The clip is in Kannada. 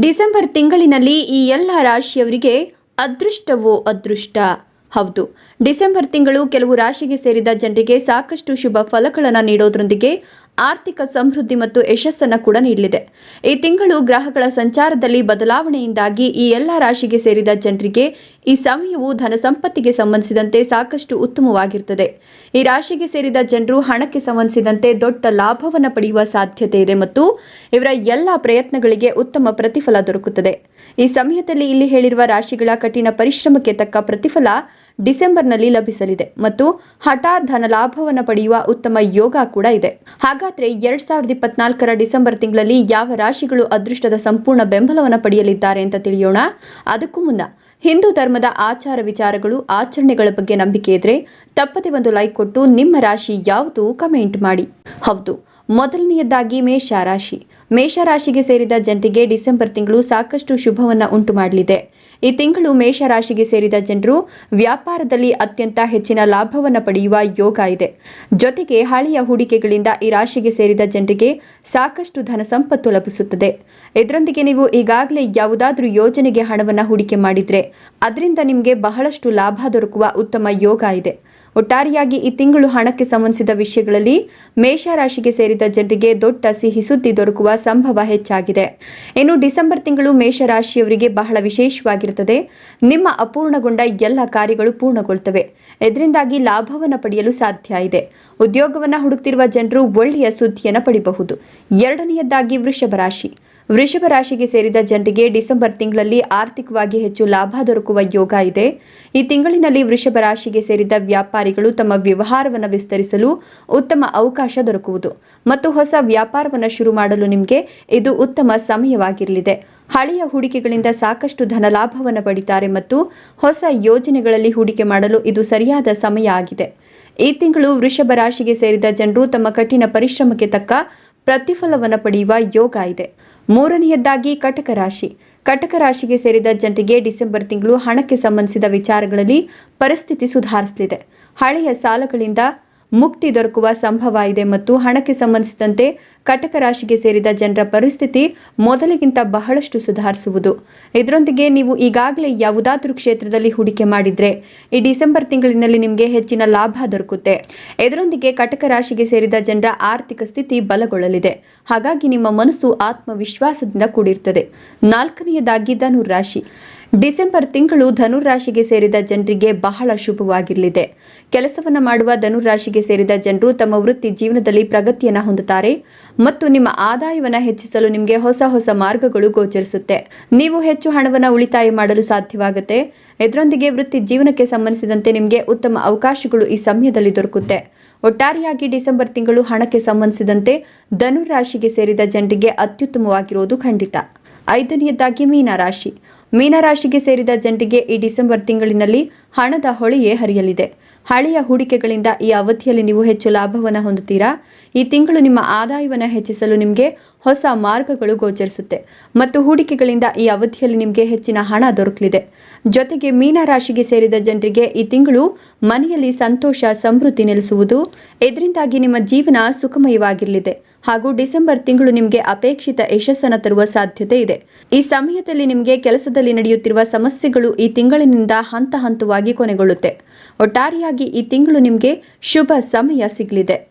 ಡಿಸೆಂಬರ್ ತಿಂಗಳಿನಲ್ಲಿ ಈ ಎಲ್ಲ ರಾಶಿಯವರಿಗೆ ಅದೃಷ್ಟವೋ ಅದೃಷ್ಟ? ಹೌದು. ಡಿಸೆಂಬರ್ ತಿಂಗಳು ಕೆಲವು ರಾಶಿಗೆ ಸೇರಿದ ಜನರಿಗೆ ಸಾಕಷ್ಟು ಶುಭ ಫಲಗಳನ್ನು ನೀಡೋದ್ರೊಂದಿಗೆ ಆರ್ಥಿಕ ಸಮೃದ್ಧಿ ಮತ್ತು ಯಶಸ್ಸನ್ನು ಕೂಡ ನೀಡಲಿದೆ. ಈ ತಿಂಗಳು ಗ್ರಹಗಳ ಸಂಚಾರದಲ್ಲಿ ಬದಲಾವಣೆಯಿಂದಾಗಿ ಈ ಎಲ್ಲ ರಾಶಿಗೆ ಸೇರಿದ ಜನರಿಗೆ ಈ ಸಮಯವು ಧನ ಸಂಪತ್ತಿಗೆ ಸಂಬಂಧಿಸಿದಂತೆ ಸಾಕಷ್ಟು ಉತ್ತಮವಾಗಿರುತ್ತದೆ. ಈ ರಾಶಿಗೆ ಸೇರಿದ ಜನರು ಹಣಕ್ಕೆ ಸಂಬಂಧಿಸಿದಂತೆ ದೊಡ್ಡ ಲಾಭವನ್ನು ಪಡೆಯುವ ಸಾಧ್ಯತೆ ಇದೆ ಮತ್ತು ಇವರ ಎಲ್ಲ ಪ್ರಯತ್ನಗಳಿಗೆ ಉತ್ತಮ ಪ್ರತಿಫಲ ದೊರಕುತ್ತದೆ. ಈ ಸಮಯದಲ್ಲಿ ಇಲ್ಲಿ ಹೇಳಿರುವ ರಾಶಿಗಳ ಕಠಿಣ ಪರಿಶ್ರಮಕ್ಕೆ ತಕ್ಕ ಪ್ರತಿಫಲ ಡಿಸೆಂಬರ್ನಲ್ಲಿ ಲಭಿಸಲಿದೆ ಮತ್ತು ಹಠಾತ್ ಧನ ಲಾಭವನ್ನು ಪಡೆಯುವ ಉತ್ತಮ ಯೋಗ ಕೂಡ ಇದೆ. ಹಾಗಾದ್ರೆ ಎರಡ್ ಸಾವಿರದ ಇಪ್ಪತ್ನಾಲ್ಕರ ಡಿಸೆಂಬರ್ ತಿಂಗಳಲ್ಲಿ ಯಾವ ರಾಶಿಗಳು ಅದೃಷ್ಟದ ಸಂಪೂರ್ಣ ಬೆಂಬಲವನ್ನು ಪಡೆಯಲಿದ್ದಾರೆ ಅಂತ ತಿಳಿಯೋಣ. ಅದಕ್ಕೂ ಮುನ್ನ ಹಿಂದೂ ಧರ್ಮದ ಆಚಾರ ವಿಚಾರಗಳು, ಆಚರಣೆಗಳ ಬಗ್ಗೆ ನಂಬಿಕೆ ಇದ್ರೆ ತಪ್ಪದೆ ಒಂದು ಲೈಕ್ ಕೊಟ್ಟು ನಿಮ್ಮ ರಾಶಿ ಯಾವುದು ಕಮೆಂಟ್ ಮಾಡಿ. ಹೌದು ಮೊದಲನೆಯದಾಗಿ ಮೇಷ ರಾಶಿ ಮೇಷ ರಾಶಿಗೆ ಸೇರಿದ ಜನರಿಗೆ ಡಿಸೆಂಬರ್ ತಿಂಗಳು ಸಾಕಷ್ಟು ಶುಭವನ್ನು ಉಂಟು ಮಾಡಲಿದೆ ಈ ತಿಂಗಳು ಮೇಷ ರಾಶಿಗೆ ಸೇರಿದ ಜನರು ವ್ಯಾಪಾರದಲ್ಲಿ ಅತ್ಯಂತ ಹೆಚ್ಚಿನ ಲಾಭವನ್ನು ಪಡೆಯುವ ಯೋಗ ಇದೆ. ಜೊತೆಗೆ ಹಳೆಯ ಹೂಡಿಕೆಗಳಿಂದ ಈ ರಾಶಿಗೆ ಸೇರಿದ ಜನರಿಗೆ ಸಾಕಷ್ಟು ಧನ ಸಂಪತ್ತು ಲಭಿಸುತ್ತದೆ. ಇದರೊಂದಿಗೆ ನೀವು ಈಗಾಗಲೇ ಯಾವುದಾದ್ರೂ ಯೋಜನೆಗೆ ಹಣವನ್ನು ಹೂಡಿಕೆ ಮಾಡಿದ್ರೆ, ಅದರಿಂದ ನಿಮಗೆ ಬಹಳಷ್ಟು ಲಾಭ ದೊರಕುವ ಉತ್ತಮ ಯೋಗ ಇದೆ. ಒಟ್ಟಾರೆಯಾಗಿ ಈ ತಿಂಗಳು ಹಣಕ್ಕೆ ಸಂಬಂಧಿಸಿದ ವಿಷಯಗಳಲ್ಲಿ ಮೇಷ ರಾಶಿಗೆ ಸೇರಿದ ಜನರಿಗೆ ದೊಡ್ಡ ಸಿಹಿ ಸುದ್ದಿ ದೊರಕುವ ಸಂಭವ ಹೆಚ್ಚಾಗಿದೆ. ಇನ್ನು ಡಿಸೆಂಬರ್ ತಿಂಗಳು ಮೇಷ ರಾಶಿಯವರಿಗೆ ಬಹಳ ವಿಶೇಷವಾಗಿರುತ್ತದೆ. ನಿಮ್ಮ ಅಪೂರ್ಣಗೊಂಡ ಎಲ್ಲ ಕಾರ್ಯಗಳು ಪೂರ್ಣಗೊಳ್ಳುತ್ತವೆ ಇದರಿಂದಾಗಿ ಲಾಭವನ್ನು ಪಡೆಯಲು ಸಾಧ್ಯ ಇದೆ. ಉದ್ಯೋಗವನ್ನು ಹುಡುಕ್ತಿರುವ ಜನರು ಒಳ್ಳೆಯ ಸುದ್ದಿಯನ್ನು ಪಡೆಯಬಹುದು ಎರಡನೆಯದಾಗಿ ವೃಷಭ ರಾಶಿ. ವೃಷಭ ರಾಶಿಗೆ ಸೇರಿದ ಜನರಿಗೆ ಡಿಸೆಂಬರ್ ತಿಂಗಳಲ್ಲಿ ಆರ್ಥಿಕವಾಗಿ ಹೆಚ್ಚು ಲಾಭ ದೊರಕುವ ಯೋಗ ಇದೆ. ಈ ತಿಂಗಳಿನಲ್ಲಿ ವೃಷಭ ರಾಶಿಗೆ ಸೇರಿದ ವ್ಯಾಪಾರಿಗಳು ತಮ್ಮ ವ್ಯವಹಾರವನ್ನು ವಿಸ್ತರಿಸಲು ಉತ್ತಮ ಅವಕಾಶ ದೊರಕುವುದು ಮತ್ತು ಹೊಸ ವ್ಯಾಪಾರವನ್ನು ಶುರು ಮಾಡಲು ನಿಮಗೆ ಇದು ಉತ್ತಮ ಸಮಯವಾಗಿರಲಿದೆ. ಹಳೆಯ ಹೂಡಿಕೆಗಳಿಂದ ಸಾಕಷ್ಟು ಧನ ಲಾಭವನ್ನು ಪಡಿತಾರೆ ಮತ್ತು ಹೊಸ ಯೋಜನೆಗಳಲ್ಲಿ ಹೂಡಿಕೆ ಮಾಡಲು ಇದು ಸರಿಯಾದ ಸಮಯ ಆಗಿದೆ. ಈ ತಿಂಗಳು ವೃಷಭ ರಾಶಿಗೆ ಸೇರಿದ ಜನರು ತಮ್ಮ ಕಠಿಣ ಪರಿಶ್ರಮಕ್ಕೆ ತಕ್ಕ ಪ್ರತಿಫಲವನ್ನು ಪಡೆಯುವ ಯೋಗ ಇದೆ. ಮೂರನೆಯದ್ದಾಗಿ ಕಟಕ ರಾಶಿ. ಕಟಕ ರಾಶಿಗೆ ಸೇರಿದ ಜನರಿಗೆ ಡಿಸೆಂಬರ್ ತಿಂಗಳು ಹಣಕ್ಕೆ ಸಂಬಂಧಿಸಿದ ವಿಚಾರಗಳಲ್ಲಿ ಪರಿಸ್ಥಿತಿ ಸುಧಾರಿಸಲಿದೆ. ಹಳೆಯ ಸಾಲಗಳಿಂದ ಮುಕ್ತಿ ದೊರಕುವ ಸಂಭವ ಇದೆ ಮತ್ತು ಹಣಕ್ಕೆ ಸಂಬಂಧಿಸಿದಂತೆ ಕಟಕ ರಾಶಿಗೆ ಸೇರಿದ ಜನರ ಪರಿಸ್ಥಿತಿ ಮೊದಲಿಗಿಂತ ಬಹಳಷ್ಟು ಸುಧಾರಿಸುವುದು. ಇದರೊಂದಿಗೆ ನೀವು ಈಗಾಗಲೇ ಯಾವುದಾದ್ರೂ ಕ್ಷೇತ್ರದಲ್ಲಿ ಹೂಡಿಕೆ ಮಾಡಿದ್ರೆ ಈ ಡಿಸೆಂಬರ್ ತಿಂಗಳಿನಲ್ಲಿ ನಿಮಗೆ ಹೆಚ್ಚಿನ ಲಾಭ ದೊರಕುತ್ತೆ. ಇದರೊಂದಿಗೆ ಕಟಕ ರಾಶಿಗೆ ಸೇರಿದ ಜನರ ಆರ್ಥಿಕ ಸ್ಥಿತಿ ಬಲಗೊಳ್ಳಲಿದೆ. ಹಾಗಾಗಿ ನಿಮ್ಮ ಮನಸ್ಸು ಆತ್ಮವಿಶ್ವಾಸದಿಂದ ಕೂಡಿರುತ್ತದೆ. ನಾಲ್ಕನೆಯದಾಗಿ ಧನುರಾಶಿ. ರಾಶಿ ಡಿಸೆಂಬರ್ ತಿಂಗಳು ಧನುರಾಶಿಗೆ ಸೇರಿದ ಜನರಿಗೆ ಬಹಳ ಶುಭವಾಗಿರಲಿದೆ. ಕೆಲಸವನ್ನು ಮಾಡುವ ಧನುರಾಶಿಗೆ ಸೇರಿದ ಜನರು ತಮ್ಮ ವೃತ್ತಿ ಜೀವನದಲ್ಲಿ ಪ್ರಗತಿಯನ್ನು ಹೊಂದುತ್ತಾರೆ ಮತ್ತು ನಿಮ್ಮ ಆದಾಯವನ್ನು ಹೆಚ್ಚಿಸಲು ನಿಮಗೆ ಹೊಸ ಹೊಸ ಮಾರ್ಗಗಳು ಗೋಚರಿಸುತ್ತೆ. ನೀವು ಹೆಚ್ಚು ಹಣವನ್ನು ಉಳಿತಾಯ ಮಾಡಲು ಸಾಧ್ಯವಾಗುತ್ತೆ. ಇದರೊಂದಿಗೆ ವೃತ್ತಿ ಜೀವನಕ್ಕೆ ಸಂಬಂಧಿಸಿದಂತೆ ನಿಮಗೆ ಉತ್ತಮ ಅವಕಾಶಗಳು ಈ ಸಮಯದಲ್ಲಿ ದೊರಕುತ್ತೆ. ಒಟ್ಟಾರೆಯಾಗಿ ಡಿಸೆಂಬರ್ ತಿಂಗಳು ಹಣಕ್ಕೆ ಸಂಬಂಧಿಸಿದಂತೆ ಧನುರಾಶಿಗೆ ಸೇರಿದ ಜನರಿಗೆ ಅತ್ಯುತ್ತಮವಾಗಿರುವುದು ಖಂಡಿತ. ಐದನೆಯದಾಗಿ ಮೀನರಾಶಿ. ಮೀನರಾಶಿಗೆ ಸೇರಿದ ಜನರಿಗೆ ಈ ಡಿಸೆಂಬರ್ ತಿಂಗಳಿನಲ್ಲಿ ಹಣದ ಹೊಳೆಯೇ ಹರಿಯಲಿದೆ. ಹಳೆಯ ಹೂಡಿಕೆಗಳಿಂದ ಈ ಅವಧಿಯಲ್ಲಿ ನೀವು ಹೆಚ್ಚು ಲಾಭವನ್ನು ಹೊಂದುತ್ತೀರಾ? ಈ ತಿಂಗಳು ನಿಮ್ಮ ಆದಾಯವನ್ನು ಹೆಚ್ಚಿಸಲು ನಿಮಗೆ ಹೊಸ ಮಾರ್ಗಗಳು ಗೋಚರಿಸುತ್ತೆ ಮತ್ತು ಹೂಡಿಕೆಗಳಿಂದ ಈ ಅವಧಿಯಲ್ಲಿ ನಿಮಗೆ ಹೆಚ್ಚಿನ ಹಣ ದೊರಕಲಿದೆ. ಜೊತೆಗೆ ಮೀನರಾಶಿಗೆ ಸೇರಿದ ಜನರಿಗೆ ಈ ತಿಂಗಳು ಮನೆಯಲ್ಲಿ ಸಂತೋಷ, ಸಮೃದ್ಧಿ ನೆಲೆಸುವುದು, ಇದರಿಂದಾಗಿ ನಿಮ್ಮ ಜೀವನ ಸುಖಮಯವಾಗಿರಲಿದೆ ಹಾಗೂ ಡಿಸೆಂಬರ್ ತಿಂಗಳು ನಿಮಗೆ ಅಪೇಕ್ಷಿತ ಯಶಸ್ಸನ್ನು ತರುವ ಸಾಧ್ಯತೆ ಇದೆ. ಈ ಸಮಯದಲ್ಲಿ ನಿಮಗೆ ಕೆಲಸದಲ್ಲಿ ನಡೆಯುತ್ತಿರುವ ಸಮಸ್ಯೆಗಳು ಈ ತಿಂಗಳಿನಿಂದ ಹಂತ ಹಂತವಾಗಿ ಕೊನೆಗೊಳ್ಳುತ್ತೆ. ಒಟ್ಟಾರೆಯಾಗಿ ಈ ತಿಂಗಳು ನಿಮಗೆ ಶುಭ ಸಮಯ ಸಿಗಲಿದೆ.